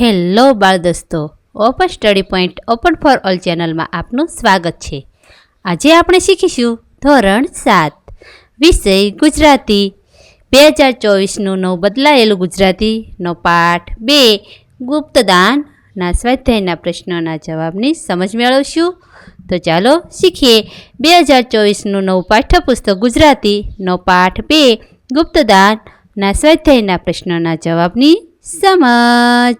Hello બાળ દોસ્તો open study point open for all ચેનલમાં આપનું સ્વાગત છે. આજે આપણે શીખીશું ધોરણ સાત, વિષય ગુજરાતી. બે હજાર ચોવીસનું નવ બદલાયેલું ગુજરાતીનો પાઠ બે, ગુપ્તદાનના સ્વાધ્યાયના પ્રશ્નોના જવાબની સમજ મેળવશું. તો ચાલો શીખીએ. બે હજાર ચોવીસનું નવું પાઠ્યપુસ્તક ગુજરાતીનો પાઠ બે, ગુપ્તદાનના સ્વાધ્યાયના પ્રશ્નોના જવાબની સમજ.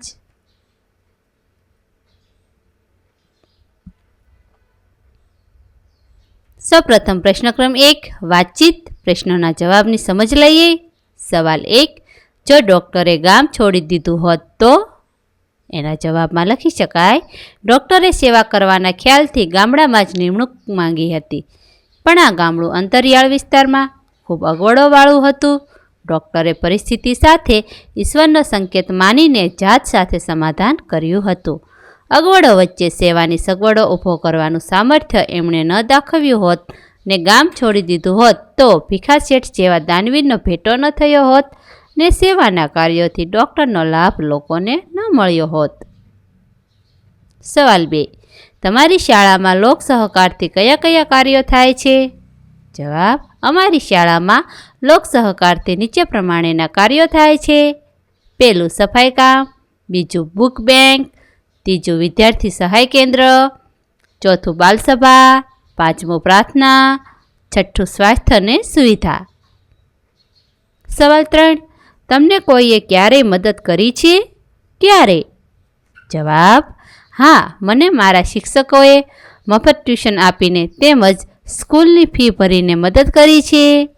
સૌપ્રથમ પ્રશ્નક્રમ એક, વાતચીત. પ્રશ્નોના જવાબની સમજ લઈએ. સવાલ એક, જો ડૉક્ટરે ગામ છોડી દીધું હોત તો? એના જવાબમાં લખી શકાય, ડૉક્ટરે સેવા કરવાના ખ્યાલથી ગામડામાં જ નિમણૂક માંગી હતી. પણ આ ગામડું અંતરિયાળ વિસ્તારમાં ખૂબ અગવડોવાળું હતું. ડૉક્ટરે પરિસ્થિતિ સાથે ઈશ્વરનો સંકેત માનીને જાત સાથે સમાધાન કર્યું હતું. અગવડો વચ્ચે સેવાની સગવડો ઊભો કરવાનું સામર્થ્ય એમણે ન દાખવ્યું હોત ને ગામ છોડી દીધું હોત તો ભીખા શેઠ જેવા દાનવીરનો ભેટો ન થયો હોત ને સેવાના કાર્યોથી ડૉક્ટરનો લાભ લોકોને ન મળ્યો હોત. સવાલ બે, તમારી શાળામાં લોક સહકારથી કયા કયા કાર્યો થાય છે? જવાબ, અમારી શાળામાં લોક સહકારથી નીચે પ્રમાણેના કાર્યો થાય છે. પહેલું સફાઈ કામ, બીજું બુક બેંક ત્રીજું વિદ્યાર્થી સહાય કેન્દ્ર, ચોથું બાલસભા, પાંચમું પ્રાર્થના, છઠ્ઠું સ્વાસ્થ્ય અને સુવિધા. સવાલ ત્રણ, તમને કોઈએ ક્યારે મદદ કરી છે? ક્યારે? જવાબ, હા, મને મારા શિક્ષકોએ મફત ટ્યુશન આપીને તેમજ સ્કૂલની ફી ભરીને મદદ કરી છે.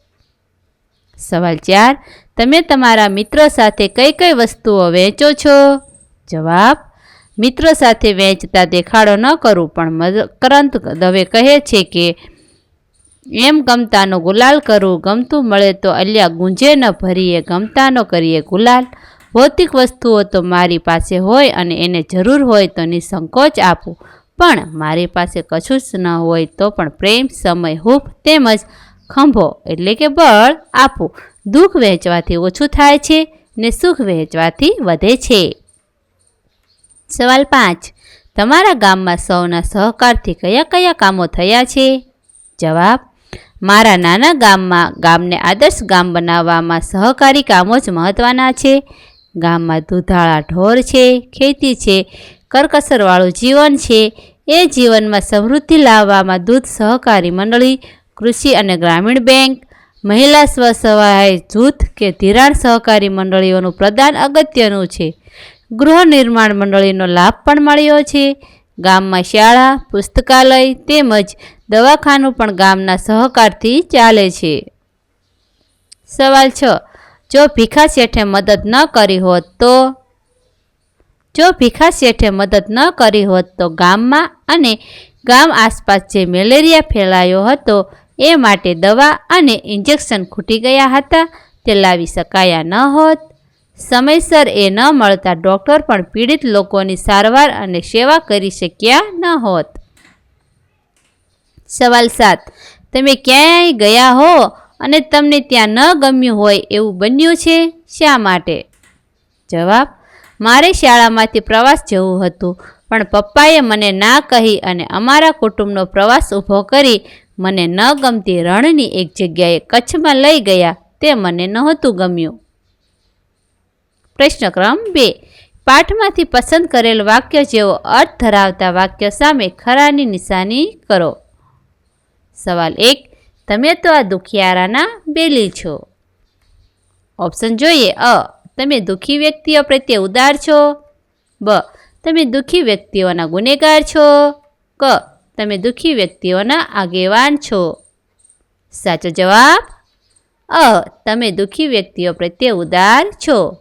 સવાલ ચાર, તમે તમારા મિત્રો સાથે કઈ કઈ વસ્તુઓ વેચો છો? જવાબ મિત્રો સાથે વહેંચતા દેખાડો ન કરવું પણ મકરંત દવે કહે છે કે, એમ ગમતાનો ગુલાલ કરવું ગમતું મળે તો અલ્યા ગુંજે ન ભરીએ, ગમતાનો કરીએ ગુલાલ. ભૌતિક વસ્તુઓ તો મારી પાસે હોય અને એને જરૂર હોય તો નિસંકોચ આપું. પણ મારી પાસે કશું જ ન હોય તો પણ પ્રેમ, સમય, હૂફ તેમજ ખંભો એટલે કે બળ આપું. દુઃખ વહેંચવાથી ઓછું થાય છે ને સુખ વહેંચવાથી વધે છે. સવાલ પાંચ. તમારા ગામમાં સૌના સહકારથી કયા કયા કામો થયા છે? જવાબ, મારા નાના ગામમાં ગામને આદર્શ ગામ બનાવવામાં સહકારી કામો જ મહત્ત્વના છે. ગામમાં દૂધાળા ઢોર છે, ખેતી છે, કરકસરવાળું જીવન છે. એ જીવનમાં સમૃદ્ધિ લાવવામાં દૂધ સહકારી મંડળી, કૃષિ અને ગ્રામીણ બેંક, મહિલા સ્વસહાય જૂથ કે ધિરાણ સહકારી મંડળીઓનું પ્રદાન અગત્યનું છે. ગૃહ નિર્માણ મંડળીનો લાભ પણ મળ્યો છે. ગામમાં શાળા, પુસ્તકાલય તેમજ દવાખાનું પણ ગામના સહકારથી ચાલે છે. સવાલ છ. જો ભીખા શેઠે મદદ ન કરી હોત તો? જો ભીખા શેઠે મદદ ન કરી હોત તો ગામમાં અને ગામ આસપાસ જે મેલેરિયા ફેલાયો હતો એ માટે દવા અને ઇન્જેક્શન ખૂટી ગયા હતા. તે લાવી શકાયા ન હોત. સમયસર એ ન મળતા ડૉક્ટર પણ પીડિત લોકોની સારવાર અને સેવા કરી શક્યા ન હોત. સવાલ સાત, તમે ક્યાંય ગયા હો અને તમને ત્યાં ન ગમ્યું હોય એવું બન્યું છે? શા માટે? જવાબ, મારે શાળામાંથી પ્રવાસ જવું હતું, પણ પપ્પાએ મને ના કહી અને અમારા કુટુંબનો પ્રવાસ ઊભો કરી મને ન ગમતી રણની એક જગ્યાએ કચ્છમાં લઈ ગયા, તે મને નહોતું ગમ્યું. પ્રશ્ન ક્રમ બે. પાઠમાંથી પસંદ કરેલ વાક્ય જેવો અર્થ ધરાવતા વાક્ય સામે ખરાની નિશાની કરો. સવાલ એક, તમે તો આ દુખિયારાના બેલી છો. ઓપ્શન જોઈએ, અ, તમે દુઃખી વ્યક્તિઓ પ્રત્યે ઉદાર છો. બ, તમે દુઃખી વ્યક્તિઓના ગુનેગાર છો. ક, તમે દુઃખી વ્યક્તિઓના આગેવાન છો. સાચો જવાબ, અ, તમે દુઃખી વ્યક્તિઓ પ્રત્યે ઉદાર છો.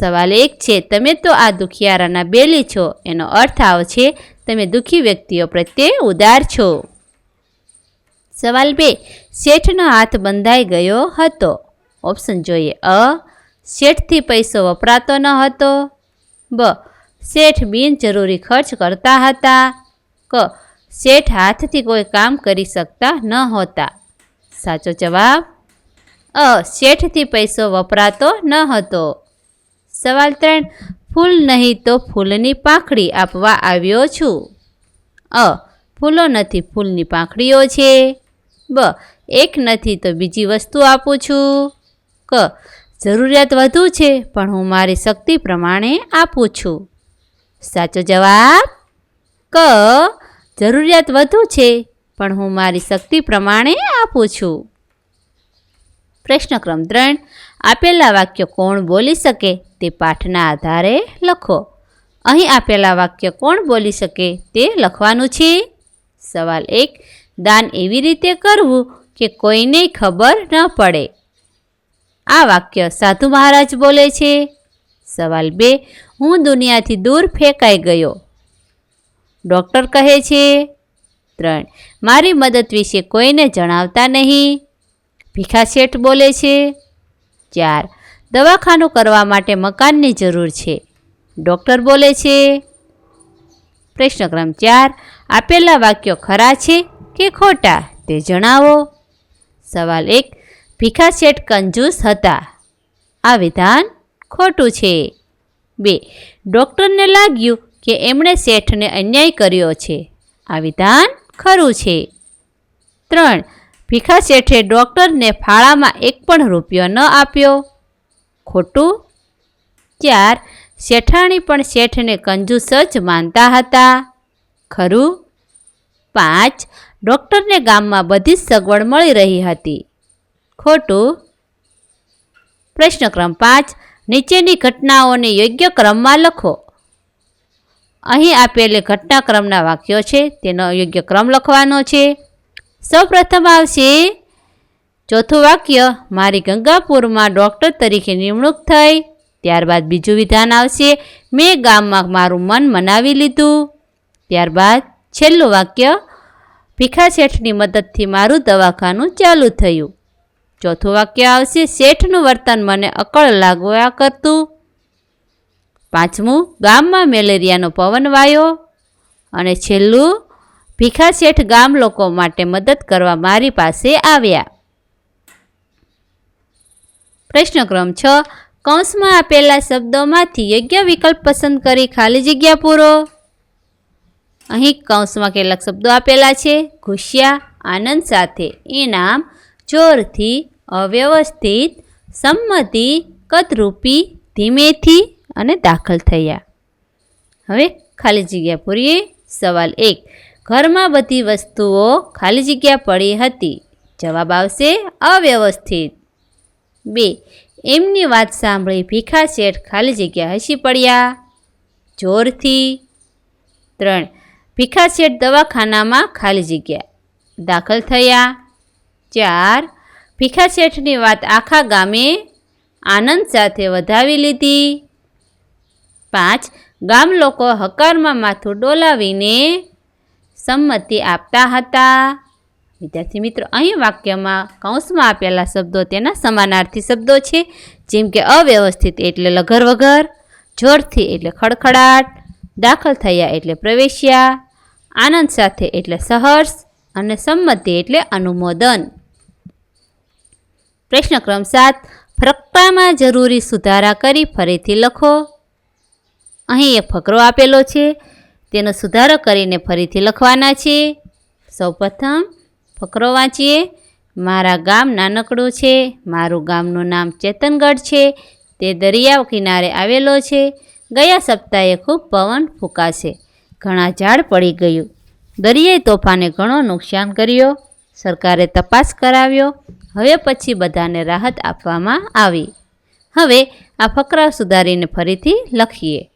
સવાલ એક છે, તમે તો આ દુખિયારાના બેલી છો. એનો અર્થ આવશે તમે દુઃખી વ્યક્તિઓ પ્રત્યે ઉદાર છો. સવાલ બે, શેઠનો હાથ બંધાઈ ગયો હતો? ઓપ્શન જોઈએ, અ, શેઠથી પૈસો વપરાતો ન હતો. બ, શેઠ બિનજરૂરી ખર્ચ કરતા હતા. ક, શેઠ હાથથી કોઈ કામ કરી શકતા ન હોતા. સાચો જવાબ, અ, શેઠથી પૈસો વપરાતો ન હતો. સવાલ ત્રણ, ફૂલ નહીં તો ફૂલની પાંખડી આપવા આવ્યો છું. અ, ફૂલો નથી ફૂલની પાંખડીઓ છે. બ, એક નથી તો બીજી વસ્તુ આપું છું. ક, જરૂરિયાત વધુ છે, પણ હું મારી શક્તિ પ્રમાણે આપું છું. સાચો જવાબ? ક, જરૂરિયાત વધુ છે, પણ હું મારી શક્તિ પ્રમાણે આપું છું. પ્રશ્ન ક્રમ ત્રણ, આપેલા વાક્યો કોણ બોલી શકે? તે પાઠના આધારે લખો. અહીં આપેલા વાક્ય કોણ બોલી શકે તે લખવાનું છે. સવાલ એક, દાન એવી રીતે કરવું કે કોઈને ખબર ન પડે? આ વાક્ય સાધુ મહારાજ બોલે છે. સવાલ બે, હું દુનિયાથી દૂર ફેંકાઈ ગયો. ડૉક્ટર કહે છે, ત્રણ, મારી મદદ વિશે કોઈને જણાવતા નહીં. ભીખા શેઠ બોલે છે, ચાર દવાખાનું કરવા માટે મકાનની જરૂર છે. ડૉક્ટર બોલે છે પ્રશ્ન ક્રમ ચાર. આપેલા વાક્યો ખરા છે કે ખોટા તે જણાવો. સવાલ એક, ભીખા શેઠ કંજૂસ હતા. આ વિધાન ખોટું છે. બે, ડૉક્ટરને લાગ્યું કે એમણે શેઠને અન્યાય કર્યો છે. આ વિધાન ખરું છે. ત્રણ, ભીખા શેઠે ડૉક્ટરને ફાળામાં એક પણ રૂપિયો ન આપ્યો. ખોટું? ચાર શેઠાણી પણ શેઠને કંજૂસ જ માનતા હતા. ખરું? પાંચ. ડૉક્ટરને ગામમાં બધી જ સગવડ મળી રહી હતી. ખોટું? પ્રશ્ન ક્રમ પાંચ. નીચેની ઘટનાઓને યોગ્ય ક્રમમાં લખો. અહીં આપેલી ઘટનાક્રમના વાક્યો છે, તેનો યોગ્ય ક્રમ લખવાનો છે. સૌપ્રથમ આવશે ચોથું વાક્ય, મારી ગંગાપુરમાં ડૉક્ટર તરીકે નિમણૂક થઈ. ત્યારબાદ બીજું વિધાન આવશે, મેં ગામમાં મારું મન મનાવી લીધું. ત્યારબાદ છેલ્લું વાક્ય, ભીખા શેઠની મદદથી મારું દવાખાનું ચાલુ થયું. ચોથું વાક્ય આવશે, શેઠનું વર્તન મને અકળ લાગવા કરતું. પાંચમું, ગામમાં મેલેરિયાનો પવન વાયો. અને છેલ્લું, ભીખા શેઠ ગામ લોકો માટે મદદ કરવા મારી પાસે આવ્યા. પ્રશ્ન ક્રમ છ. કૌંસમાં આપેલા શબ્દોમાંથી યોગ્ય વિકલ્પ પસંદ કરી ખાલી જગ્યા પૂરો. અહીં કૌંસમાં કેટલાક શબ્દો આપેલા છે. ઘુસ્યા, આનંદ સાથે. ઇનામ જોરથી અવ્યવસ્થિત, સંમતિ, કદરૂપી, ધીમેથી અને દાખલ થયા. હવે ખાલી જગ્યા પૂરીએ. સવાલ એક. ઘરમાં બધી વસ્તુઓ ખાલી જગ્યા પડી હતી. જવાબ આવશે અવ્યવસ્થિત. બે. એમની વાત સાંભળી ભીખા શેઠ ખાલી જગ્યા હસી પડ્યા. જોરથી. ત્રણ. ભીખા શેઠ દવાખાનામાં ખાલી જગ્યા. દાખલ થયા. ચાર. ભીખા શેઠની વાત આખા ગામે આનંદ સાથે વધાવી લીધી. પાંચ. ગામ લોકો હકારમાં માથું ડોલાવીને સંમતિ આપતા હતા. વિદ્યાર્થી મિત્રો, અહીં વાક્યમાં કૌંસમાં આપેલા શબ્દો તેના સમાનાર્થી શબ્દો છે. જેમ કે અવ્યવસ્થિત એટલે લગર વગર જોરથી એટલે ખડખડાટ, દાખલ થયા એટલે પ્રવેશ્યા, આનંદ સાથે એટલે સહર્ષ અને સંમતિ એટલે અનુમોદન. પ્રશ્ન ક્રમ સાત ફરકટામાં જરૂરી સુધારા કરી ફરીથી લખો. અહીં એક ફકરો આપેલો છે. તેનો સુધારો કરીને ફરીથી લખવાના છે. સૌપ્રથમ ફકરો વાંચીએ. મારા ગામ નાનકડું છે. મારું ગામનું નામ ચેતનગઢ છે. તે દરિયા કિનારે આવેલો છે. ગયા સપ્તાહે ખૂબ પવન ફૂંકાશે. ઘણા ઝાડ પડી ગયું. દરિયાઈ તોફાને ઘણો નુકસાન કર્યો. સરકારે તપાસ કરાવ્યો. હવે પછી બધાને રાહત આપવામાં આવી. હવે આ ફકરા સુધારીને ફરીથી લખીએ.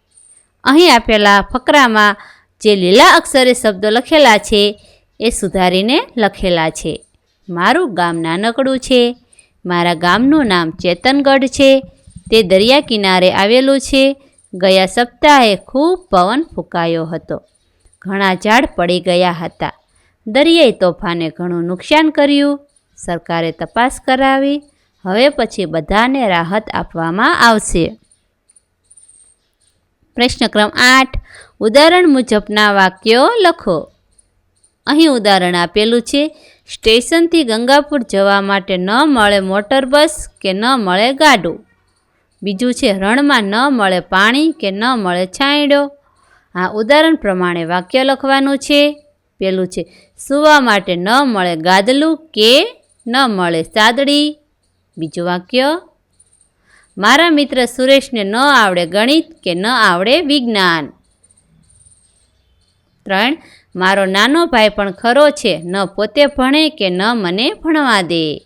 અહીં આપેલા ફકરામાં જે લીલા અક્ષરે શબ્દો લખેલા છે એ સુધારીને લખેલા છે. મારું ગામ નાનકડું છે. મારા ગામનું નામ ચેતનગઢ છે. તે દરિયા કિનારે આવેલું છે. ગયા સપ્તાહે ખૂબ પવન ફૂંકાયો હતો. ઘણા ઝાડ પડી ગયા હતા. દરિયાઈ તોફાને ઘણું નુકસાન કર્યું. સરકારે તપાસ કરાવી. હવે પછી બધાને રાહત આપવામાં આવશે. પ્રશ્ન ક્રમ આઠ. ઉદાહરણ મુજબના વાક્યો લખો. અહીં ઉદાહરણ આપેલું છે, સ્ટેશનથી ગંગાપુર જવા માટે ન મળે મોટર બસ કે ન મળે ગાડું. બીજું છે, રણમાં ન મળે પાણી કે ન મળે છાંયડો. આ ઉદાહરણ પ્રમાણે વાક્ય લખવાનું છે. પેલું છે, સૂવા માટે ન મળે ગાદલું કે ન મળે સાદડી. બીજું વાક્ય, મારા મિત્ર સુરેશને ન આવડે ગણિત કે ન આવડે વિજ્ઞાન. ત્રણ મારો નાનો ભાઈ પણ ખરો છે, ન પોતે ભણે કે ન મને ભણવા દે.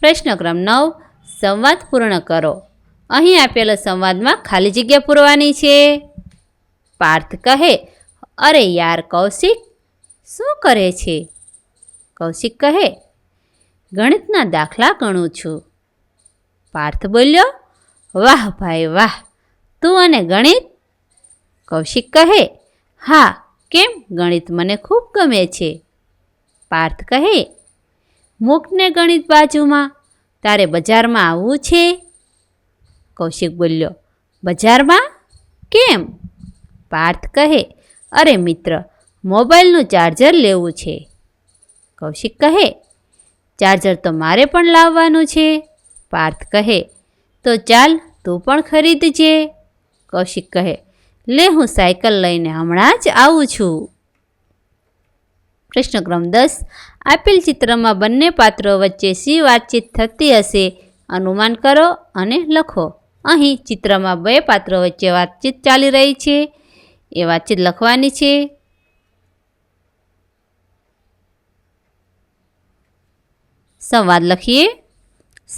પ્રશ્ન ક્રમ નવ, સંવાદ પૂર્ણ કરો. અહીં આપેલો સંવાદમાં ખાલી જગ્યા પૂરવાની છે. પાર્થ કહે, અરે યાર, કૌશિક શું કરે છે? કૌશિક કહે, ગણિતના દાખલા ગણું છું. પાર્થ બોલ્યો, વાહ ભાઈ, વાહ, તું અને ગણિત? કૌશિક કહે હા, કેમ? ગણિત મને ખૂબ ગમે છે. પાર્થ કહે, મૂકને ગણિત બાજુમાં, તારે બજારમાં આવવું છે? કૌશિક બોલ્યો, બજારમાં? કેમ? પાર્થ કહે, અરે મિત્ર, મોબાઈલનું ચાર્જર લેવું છે. કૌશિક કહે, ચાર્જર તો મારે પણ લાવવાનું છે. પાર્થ કહે, તો ચાલ, તું પણ ખરીદજે. કૌશિક કહે લે હું સાયકલ લઈને હમણાં જ આવું છું. પ્રશ્ન ક્રમ દસ. આપેલ ચિત્રમાં બંને પાત્રો વચ્ચે શી વાતચીત થતી હશે અનુમાન કરો અને લખો. અહીં ચિત્રમાં બે પાત્રો વચ્ચે વાતચીત ચાલી રહી છે. એ વાતચીત લખવાની છે. સંવાદ લખીએ.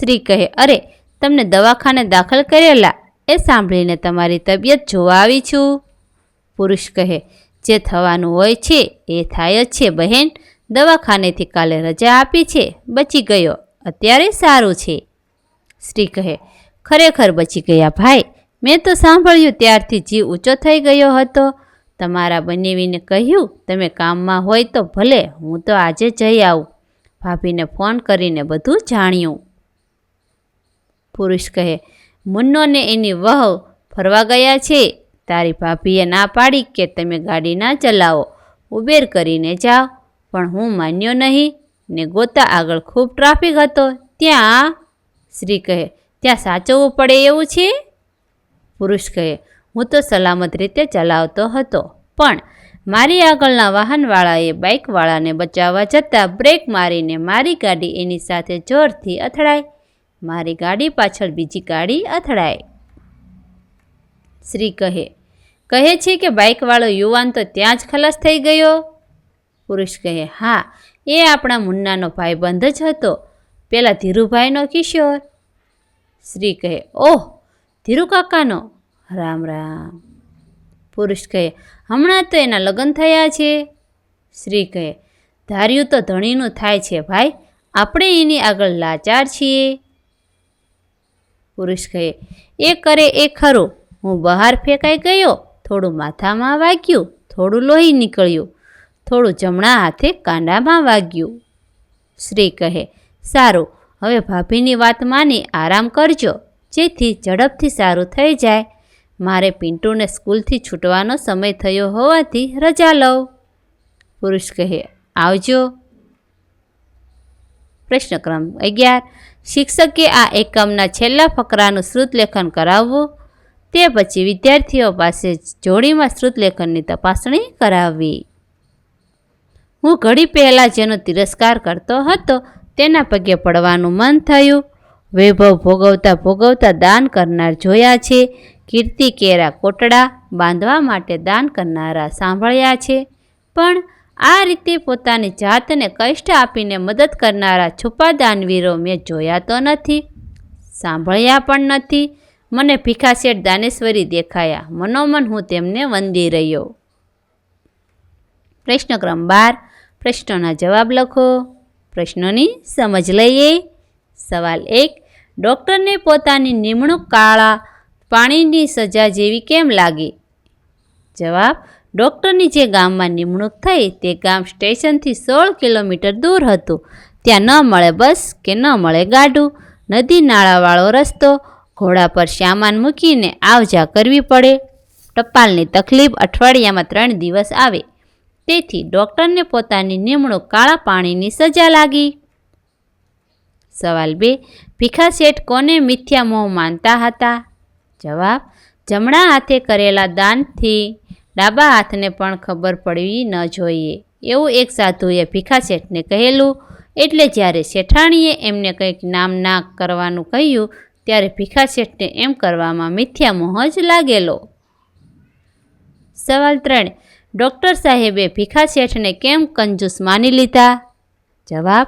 શ્રી કહે, અરે, તમને દવાખાને દાખલ કરેલા એ સાંભળીને તમારી તબિયત જોવા આવી છું. પુરુષ કહે, જે થવાનું હોય છે, એ થાય જ છે, બહેન. દવાખાનેથી કાલે રજા આપી છે, બચી ગયો. અત્યારે સારું છે. સ્ત્રી કહે, ખરેખર બચી ગયા ભાઈ. મેં તો સાંભળ્યું ત્યારથી જીવ ઊંચો થઈ ગયો હતો. તમારા બનેવીને કહ્યું, તમે કામમાં હોય તો ભલે, હું તો આજે જઈ આવું. ભાભીને ફોન કરીને બધું જાણ્યું. પુરુષ કહે મુન્નોને એની વહુ ફરવા ગયા છે. તારી ભાભીએ ના પાડી કે તમે ગાડી ના ચલાવો. ઉબેર કરીને જાઓ પણ હું માન્યો નહીં. ને ગોતા આગળ ખૂબ ટ્રાફિક હતો. ત્યાં શ્રી કહે, ત્યાં સાચવવું પડે એવું છે? પુરુષ કહે, હું તો સલામત રીતે ચલાવતો હતો. પણ મારી આગળના વાહનવાળાએ બાઇકવાળાને બચાવવા જતાં બ્રેક મારીને મારી ગાડી એની સાથે જોરથી અથડાઈ. મારી ગાડી પાછળ બીજી ગાડી અથડાય. શ્રી કહે કહે છે કે બાઇકવાળો યુવાન તો ત્યાં જ ખલાસ થઈ ગયો? પુરુષ કહે, હા, એ આપણા મુન્નાનો ભાઈબંધ જ હતો. પેલા ધીરુભાઈનો કિશોર. શ્રી કહે, ઓહ, ધીરુ કાકાનો? રામ રામ. પુરુષ કહે, હમણાં તો એના લગ્ન થયા છે. શ્રી કહે, ધાર્યું તો ધણીનું થાય છે ભાઈ, આપણે એની આગળ લાચાર છીએ. પુરુષ કહે, એ કરે એ ખરું. હું બહાર ફેંકાઈ ગયો, થોડું માથામાં વાગ્યું, થોડું લોહી નીકળ્યું, થોડું જમણા હાથે કાંડામાં વાગ્યું. શ્રી કહે, સારું, હવે ભાભીની વાત માની આરામ કરજો, જેથી ઝડપથી સારું થઈ જાય. મારે પિન્ટુને સ્કૂલથી છૂટવાનો સમય થયો હોવાથી રજા લઉં. પુરુષ કહે, આવજો. પ્રશ્નક્રમ અગિયાર શિક્ષકે આ એકમના છેલ્લા ફકરાનું શ્રુતલેખન કરાવવું. તે પછી વિદ્યાર્થીઓ પાસે જોડીમાં શ્રુતલેખનની તપાસણી કરાવવી. હું ઘડી પહેલાં જેનો તિરસ્કાર કરતો હતો તેના પગે પડવાનું મન થયું. વૈભવ ભોગવતા ભોગવતા દાન કરનાર જોયા છે. કીર્તિ કેરા કોટડા બાંધવા માટે દાન કરનારા સાંભળ્યા છે. પણ આ રીતે પોતાની જાતને કષ્ટ આપીને મદદ કરનારા છુપા દાનવીરો મેં જોયા તો નથી, સાંભળ્યા પણ નથી. મને ભીખાશેઠ દાનેશ્વરી દેખાયા. મનોમન હું તેમને વંદી રહ્યો. પ્રશ્ન ક્રમ બાર. પ્રશ્નોના જવાબ લખો. પ્રશ્નોની સમજ લઈએ. સવાલ એક. ડૉક્ટરને પોતાની નિમણૂક કાળા પાણીની સજા જેવી કેમ લાગી? જવાબ. ડૉક્ટરની જે ગામમાં નિમણૂક થઈ તે ગામ સ્ટેશનથી સોળ કિલોમીટર દૂર હતું. ત્યાં ન મળે બસ કે ન મળે ગાડું, નદી નાળાવાળો રસ્તો, ઘોડા પર સામાન મૂકીને આવ જા કરવી પડે. ટપાલની તકલીફ અઠવાડિયામાં ત્રણ દિવસ આવે. તેથી ડૉક્ટરને પોતાની નિમણૂક કાળા પાણીની સજા લાગી. સવાલ બે, ભીખા શેઠ કોને મિથ્યા મોહ માનતા હતા? જવાબ, જમણા હાથે કરેલા દાનથી. ડાબા હાથને પણ ખબર પડવી ન જોઈએ. એવું એક સાધુએ ભીખા શેઠને કહેલું. એટલે જ્યારે શેઠાણીએ એમને કંઈક નામ ના કરવાનું કહ્યું, ત્યારે ભીખા શેઠને એમ કરવામાં મિથ્યા મોહ જ લાગેલો. સવાલ ત્રણ. ડૉક્ટર સાહેબે ભીખા શેઠને કેમ કંજૂસ માની લીધા? જવાબ.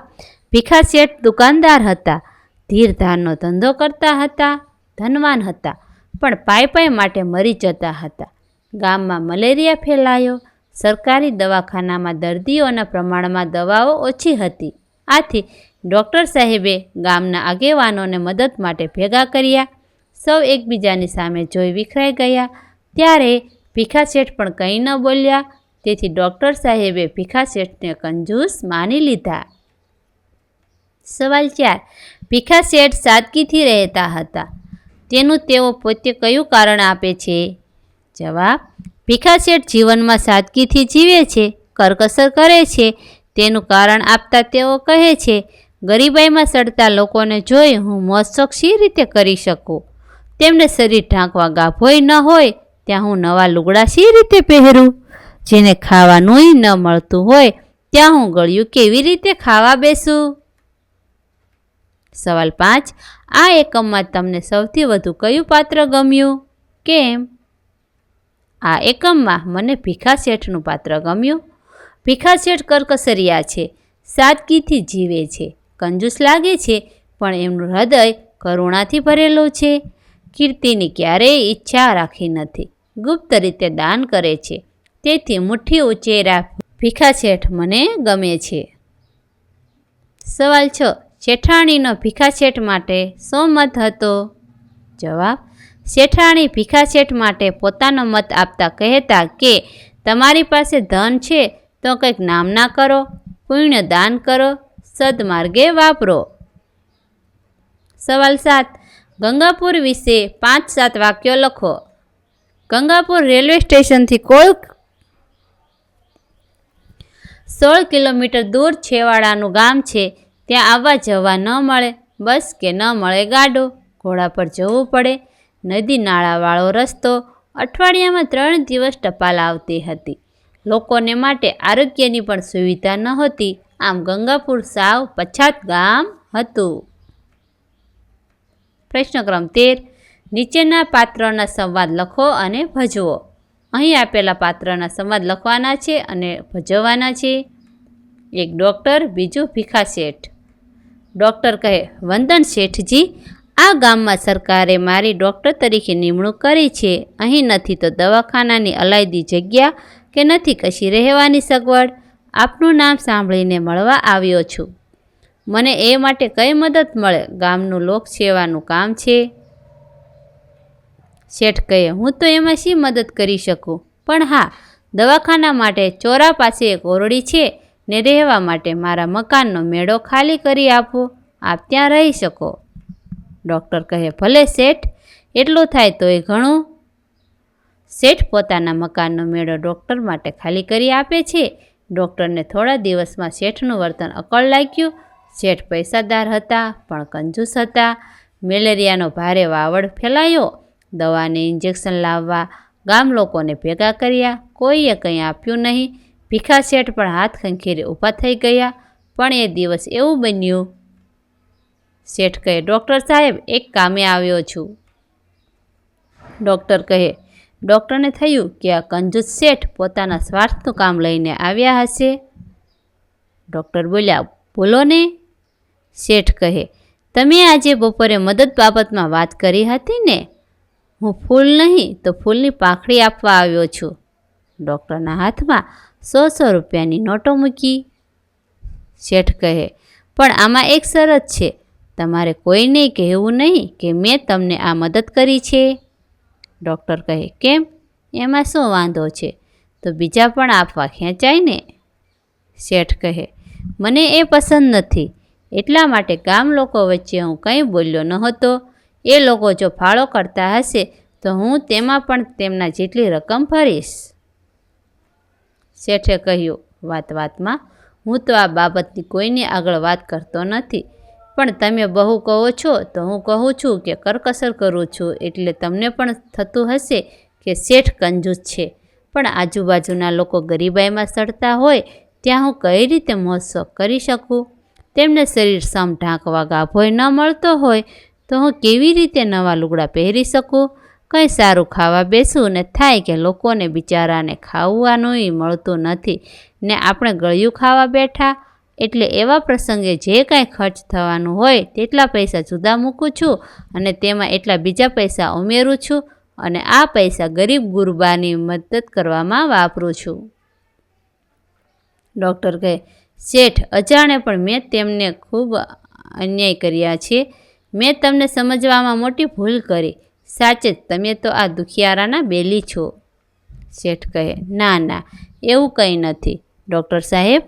ભીખા શેઠ દુકાનદાર હતા. ધીરધારનો ધંધો કરતા હતા. ધનવાન હતા. પણ પાય પાય માટે મરી જતા હતા. ગામમાં મલેરિયા ફેલાયો. સરકારી દવાખાનામાં દર્દીઓના પ્રમાણમાં દવાઓ ઓછી હતી. આથી ડૉક્ટર સાહેબે ગામના આગેવાનોને મદદ માટે ભેગા કર્યા. સૌ એકબીજાની સામે જોઈ વિખરાઈ ગયા. ત્યારે ભીખા શેઠ પણ કંઈ ન બોલ્યા. તેથી ડૉક્ટર સાહેબે ભીખા શેઠને કંજૂસ માની લીધા. સવાલ ચાર. ભીખા શેઠ સાદગીથી રહેતા હતા. તેનું તેઓ પોતે કયું કારણ આપે છે? જવાબ, ભીખા શેઠ જીવનમાં સાદગીથી જીવે છે, કરકસર કરે છે, તેનું કારણ આપતા તેઓ કહે છે, ગરીબાઈમાં સડતા લોકોને જોઈ હું મોજશોખ શી રીતે કરી શકું? તેમને શરીર ઢાંકવા ગાભોય ન હોય, ત્યાં હું નવા લુગડા શી રીતે પહેરું? જેને ખાવાનુંય ન મળતું હોય, ત્યાં હું ગળ્યું કેવી રીતે ખાવા બેસું? સવાલ પાંચ, આ એકમમાં તમને સૌથી વધુ કયું પાત્ર ગમ્યું? કેમ? આ એકમમાં મને ભીખા શેઠનું પાત્ર ગમ્યું. ભીખા શેઠ કરકસરિયા છે, સાદગીથી જીવે છે, કંજૂસ લાગે છે, પણ એમનું હૃદય કરુણાથી ભરેલું છે. કીર્તિની ક્યારેય ઈચ્છા રાખી નથી. ગુપ્ત રીતે દાન કરે છે. તેથી મુઠ્ઠી ઉચેરા ભીખા શેઠ મને ગમે છે. સવાલ છ શેઠાણીનો ભીખા શેઠ માટે શો મત હતો? જવાબ શેઠાણી ભીખા શેઠ માટે પોતાનો મત આપતા કહેતા કે, તમારી પાસે ધન છે, તો કંઈક નામના કરો, પુણ્ય દાન કરો, સદમાર્ગે વાપરો. સવાલ સાત. ગંગાપુર વિશે પાંચ સાત વાક્યો લખો. ગંગાપુર રેલવે સ્ટેશનથી કોળ સોળ કિલોમીટર દૂર છેવાડાનું ગામ છે. ત્યાં આવવા જવા ન મળે, બસ કે ન મળે ગાડો. ઘોડા પર જવું પડે. નદી નાળાવાળો રસ્તો અઠવાડિયામાં ત્રણ દિવસ ટપાલ આવતી હતી. લોકોને માટે આરોગ્યની પણ સુવિધા નહોતી આમ ગંગાપુર સાવ પછાત ગામ હતું. પ્રશ્ન ક્રમ તેર. નીચેના પાત્રના સંવાદ લખો અને ભજવો. અહીં આપેલા પાત્રના સંવાદ લખવાના છે અને ભજવવાના છે. એક ડૉક્ટર, બીજું ભીખા શેઠ ડૉક્ટર કહે, વંદન શેઠજી આ ગામમાં સરકારે મારી ડૉક્ટર તરીકે નિમણૂક કરી છે. અહીં નથી તો દવાખાનાની અલાયદી જગ્યા કે નથી કશી રહેવાની સગવડ? આપનું નામ સાંભળીને મળવા આવ્યો છું. મને એ માટે કઈ મદદ મળે? ગામનું લોકસેવાનું કામ છે? શેઠ કહે હું તો એમાં શી મદદ કરી શકું? પણ હા, દવાખાના માટે ચોરા પાસે એક ઓરડી છે ને રહેવા માટે મારા મકાનનો મેળો ખાલી કરી આપો. આપ ત્યાં રહી શકો. ડૉક્ટર કહે, ભલે શેઠ, એટલું થાય તો એ ઘણું. શેઠ પોતાના મકાનનો મેળો ડૉક્ટર માટે ખાલી કરી આપે છે. ડૉક્ટરને થોડા દિવસમાં શેઠનું વર્તન અકળ લાગ્યું. શેઠ પૈસાદાર હતા, પણ કંજૂસ હતા. મેલેરિયાનો ભારે વાવડ ફેલાયો. દવાને ઇન્જેક્શન લાવવા ગામ લોકોને ભેગા કર્યા. કોઈએ કંઈ આપ્યું નહીં. ભીખા શેઠ પણ હાથ ખંખેરી ઊભા થઈ ગયા. પણ એ દિવસ એવું બન્યું શેઠ કહે, ડૉક્ટર સાહેબ, એક કામે આવ્યો છું. ડૉક્ટર કહે, ડૉક્ટરને થયું કે આ કંજૂસ શેઠ પોતાના સ્વાર્થનું કામ લઈને આવ્યા હશે? ડૉક્ટર બોલ્યા, બોલો ને. શેઠ કહે, તમે આજે બપોરે મદદ બાબતમાં વાત કરી હતી ને? હું ફૂલ નહીં તો ફૂલની પાંખડી આપવા આવ્યો છું. ડૉક્ટરના હાથમાં સો સો રૂપિયાની નોટો મૂકી. શેઠ કહે, પણ આમાં એક શરત છે. તમારે કોઈને કહેવું નહીં કે મેં તમને આ મદદ કરી છે? ડૉક્ટર કહે, કેમ? એમાં શું વાંધો છે? તો બીજા પણ આપવા ખેંચાય ને. શેઠ કહે, મને એ પસંદ નથી. એટલા માટે ગામ લોકો વચ્ચે હું કંઈ બોલ્યો નહોતો. એ લોકો જો ફાળો કરતા હશે, તો હું તેમાં પણ તેમના જેટલી રકમ ભરીશ. શેઠે કહ્યું, વાત વાતમાં હું તો આ બાબતની કોઈને આગળ વાત કરતો નથી. પણ તમે બહુ કહો છો તો હું કહું છું કે કરકસર કરું છું એટલે તમને પણ થતું હશે કે શેઠ કંજૂસ છે. પણ આજુબાજુના લોકો ગરીબાઈમાં સડતા હોય ત્યાં હું કઈ રીતે મહોત્સવ કરી શકું? તેમને શરીર સમ ઢાંકવા ગાભોય ન મળતો હોય તો હું કેવી રીતે નવા લુગડા પહેરી શકું? કંઈ સારું ખાવા બેસું ને થાય કે લોકોને બિચારાને ખાવાનુંય મળતું નથી ને આપણે ગળ્યું ખાવા બેઠા? એટલે એવા પ્રસંગે જે કાંઈ ખર્ચ થવાનું હોય તેટલા પૈસા જુદા મૂકું છું અને તેમાં એટલા બીજા પૈસા ઉમેરું છું અને આ પૈસા ગરીબ ગુરબાની મદદ કરવામાં વાપરું છું. ડૉક્ટર કહે, શેઠ, અજાણે પણ મેં તેમને ખૂબ અન્યાય કર્યા છે. મેં તમને સમજવામાં મોટી ભૂલ કરી. સાચે જ તમે તો આ દુખિયારાના બેલી છો. શેઠ કહે, ના ના, એવું કંઈ નથી. ડૉક્ટર સાહેબ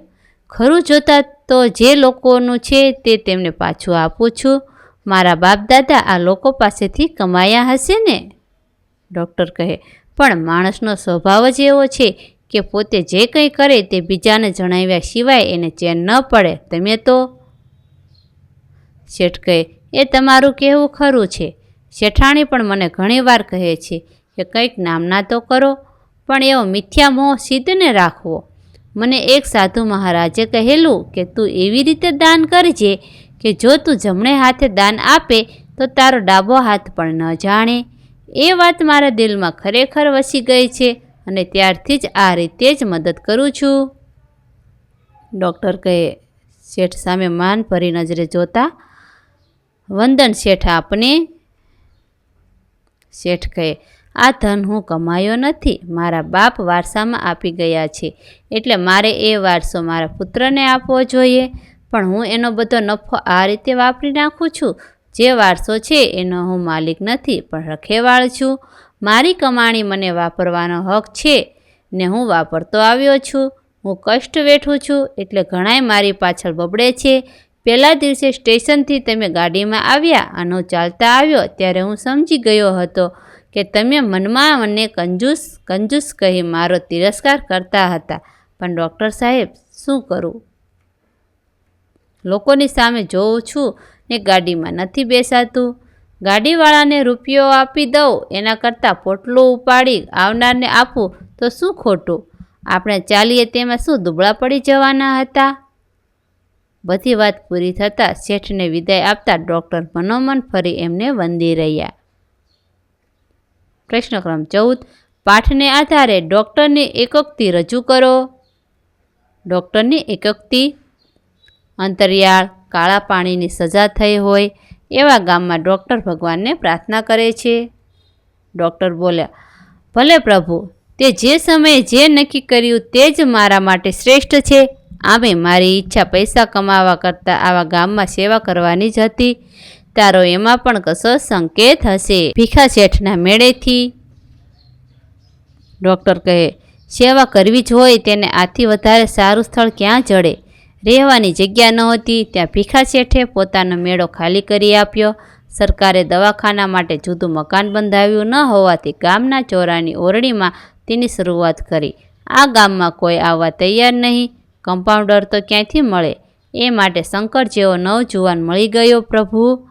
ખરું જોતાં તો જે લોકોનું છે તે તેમને પાછું આપું છું. મારા બાપ દાદા આ લોકો પાસેથી કમાયા હશે ને? ડૉક્ટર કહે, પણ માણસનો સ્વભાવ જ એવો છે કે પોતે જે કંઈ કરે તે બીજાને જણાવ્યા સિવાય એને ચેન ન પડે. તમે તો? શેઠ કહે, એ તમારું કહેવું ખરું છે. શેઠાણી પણ મને ઘણીવાર કહે છે કે કંઈક નામના તો કરો, પણ એવો મિથ્યા મોહ સિદ્ધને રાખવો. મને એક સાધુ મહારાજે કહેલું કે તું એવી રીતે દાન કરજે કે જો તું જમણે હાથે દાન આપે તો તારો ડાબો હાથ પણ ન જાણે. એ વાત મારા દિલમાં ખરેખર વસી ગઈ છે અને ત્યારથી જ આ રીતે જ મદદ કરું છું. ડૉક્ટર કહે, શેઠ સામે માન ભરી નજરે જોતા વંદન શેઠ આપને. શેઠ કહે આ ધન હું કમાયો નથી, મારા બાપ વારસામાં આપી ગયા છે, એટલે મારે એ વારસો મારા પુત્રને આપવો જોઈએ. પણ હું એનો બધો નફો આ રીતે વાપરી નાખું છું. જે વારસો છે એનો હું માલિક નથી, પણ રખેવાળ છું. મારી કમાણી મને વાપરવાનો હક છે, ને હું વાપરતો આવ્યો છું. હું કષ્ટ વેઠું છું, એટલે ઘણાય મારી પાછળ બબડે છે. પહેલા દિવસે સ્ટેશનથી તમે ગાડીમાં આવ્યા અને હું ચાલતા આવ્યો, ત્યારે હું સમજી ગયો હતો. કે તમે મનમાં મને કંજૂસ કંજૂસ કહી મારો તિરસ્કાર કરતા હતા. પણ ડૉક્ટર સાહેબ, શું કરું? લોકોની સામે જોઉં છું ને ગાડીમાં નથી બેસાતું. ગાડીવાળાને રૂપિયો આપી દઉં, એના કરતાં પોટલું ઉપાડી આવનારને આપું, તો શું ખોટું? આપણે ચાલીએ તેમાં શું દુબળા પડી જવાના હતા? બધી વાત પૂરી થતાં શેઠને વિદાય આપતા ડૉક્ટર મનોમન ફરી એમને વંદી રહ્યા. પ્રશ્નક્રમ ચૌદ, પાઠને આધારે ડૉક્ટરની એકોક્તિ રજૂ કરો. ડૉક્ટરની એકોક્તિ અંતરિયાળ, કાળા પાણીની સજા થઈ હોય એવા ગામમાં ડૉક્ટર ભગવાનને પ્રાર્થના કરે છે. ડૉક્ટર બોલ્યા, ભલે પ્રભુ, તે જે સમયે જે નક્કી કર્યું તે જ મારા માટે શ્રેષ્ઠ છે. આમે મારી ઈચ્છા પૈસા કમાવા કરતાં આવા ગામમાં સેવા કરવાની જ હતી. તારો એમાં પણ કશો સંકેત હશે. ભીખા શેઠના મેળેથી ડૉક્ટર કહે, સેવા કરવી જ હોય તેને આથી વધારે સારું સ્થળ ક્યાં જડે? રહેવાની જગ્યા નહોતી ત્યાં ભીખા શેઠે પોતાનો મેળો ખાલી કરી આપ્યો. સરકારે દવાખાના માટે જુદું મકાન બંધાવ્યું ન હોવાથી ગામના ચોરાની ઓરડીમાં તેની શરૂઆત કરી. આ ગામમાં કોઈ આવવા તૈયાર નહીં. કમ્પાઉન્ડર તો ક્યાંથી મળે? એ માટે શંકર જેવો નવજુવાન મળી ગયો પ્રભુ.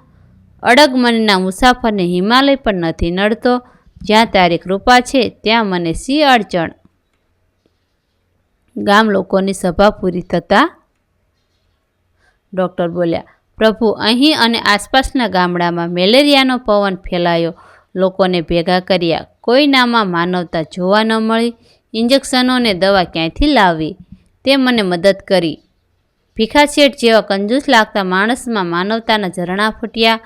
અડગ મનના મુસાફરને હિમાલય પણ નથી નડતો. જ્યાં તારી કૃપા છે, ત્યાં મને સી અડચણ? ગામ લોકોની સભા પૂરી થતાં ડૉક્ટર બોલ્યા, પ્રભુ, અહીં અને આસપાસના ગામડામાં મેલેરિયાનો પવન ફેલાયો. લોકોને ભેગા કર્યા. કોઈનામાં માનવતા જોવા ન મળી. ઇન્જેક્શનોને દવા ક્યાંયથી લાવવી? તે મને મદદ કરી. ભીખા શેઠ જેવા કંજૂસ લાગતા માણસમાં માનવતાના ઝરણા ફૂટ્યા.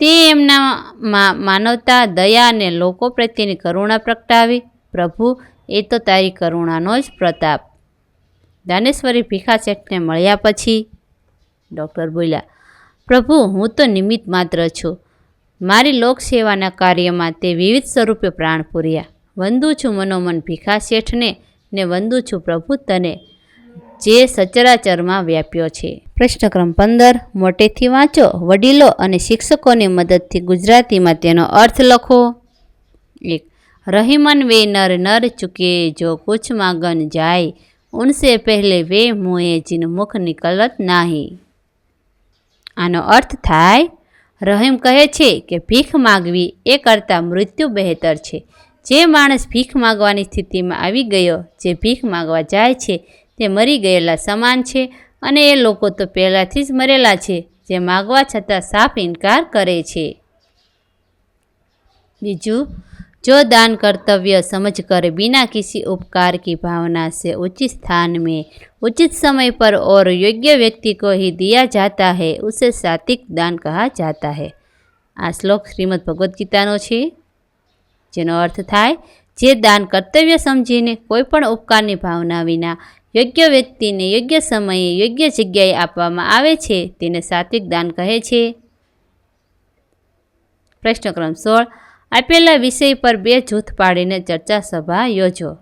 તે એમના માનવતા, દયા અને લોકો પ્રત્યેની કરુણા પ્રગટાવી, પ્રભુ, એ તો તારી કરુણાનો જ પ્રતાપ. દાનેશ્વરી ભીખા શેઠને મળ્યા પછી ડૉક્ટર બોલ્યા, પ્રભુ, હું તો નિમિત્ત માત્ર છું. મારી લોકસેવાના કાર્યમાં તે વિવિધ સ્વરૂપે પ્રાણ પૂર્યા. વંદુ છું મનોમન ભીખા શેઠને ને વંદુ છું પ્રભુ તને. જે સચરાચરમાં વ્યાપ્યો છે. પ્રશ્નક્રમ પંદર, મોટેથી વાંચો, વડીલો અને શિક્ષકોની મદદથી ગુજરાતીમાં તેનો અર્થ લખો. એક, રહીમન વે નર નર ચૂકે, જો કુછ માગન જાય, ઉનસે પહેલે વે મુએ જીન મુખ નિકલત નાહી. આનો અર્થ થાય, રહીમ કહે છે કે ભીખ માગવી એ કરતાં મૃત્યુ બહેતર છે. જે માણસ ભીખ માગવાની સ્થિતિમાં આવી ગયો, જે ભીખ માગવા જાય છે તે મરી ગયેલા સમાન છે અને એ લોકો તો પહેલાંથી જ મરેલા છે જે માગવા છતાં સાફ ઇનકાર કરે છે બીજું जो दान कर्तव्य समझकर बिना किसी उपकार की भावना से उचित स्थान में उचित समय पर और योग्य व्यक्ति को ही दिया जाता है उसे सात्विक दान कहा जाता है આ શ્લોક શ્રીમદ ભગવદ્ ગીતાનો છે જેનો અર્થ થાય જે દાન કર્તવ્ય સમજીને કોઈ પણ ઉપકારની ભાવના વિના યોગ્ય વ્યક્તિને યોગ્ય સમયે યોગ્ય જગ્યાએ આપવામાં આવે છે, તેને સાત્વિક દાન કહે છે. પ્રશ્ન ક્રમ સોળ. આપેલા વિષય પર બે જૂથ પાડીને ચર્ચા સભા યોજો.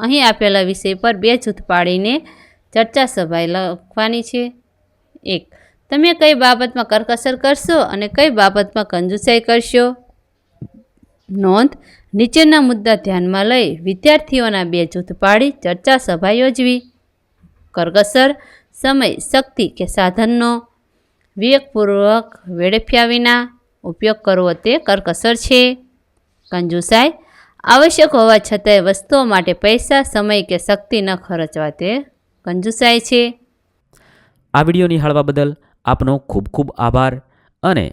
અહીં આપેલા વિષય પર બે જૂથ પાડીને ચર્ચા સભા લખવાની છે. એક. તમે કઈ બાબતમાં કરકસર કરશો અને કઈ બાબતમાં કંજુસાઈ કરશો? નોંધ, નીચેના મુદ્દા ધ્યાનમાં લઈ વિદ્યાર્થીઓના બે જૂથ પાડી ચર્ચા સભા યોજવી. કરકસર સમય, શક્તિ કે સાધનનો વિવેકપૂર્વક વેડફ્યા વિના ઉપયોગ કરવો તે કરકસર છે. કંજુસાઈ, આવશ્યક હોવા છતાંય વસ્તુઓ માટે પૈસા, સમય કે શક્તિ ન ખર્ચવા તે કંજુસાઈ છે. આ વીડિયો નિહાળવા બદલ આપનો ખૂબ ખૂબ આભાર અને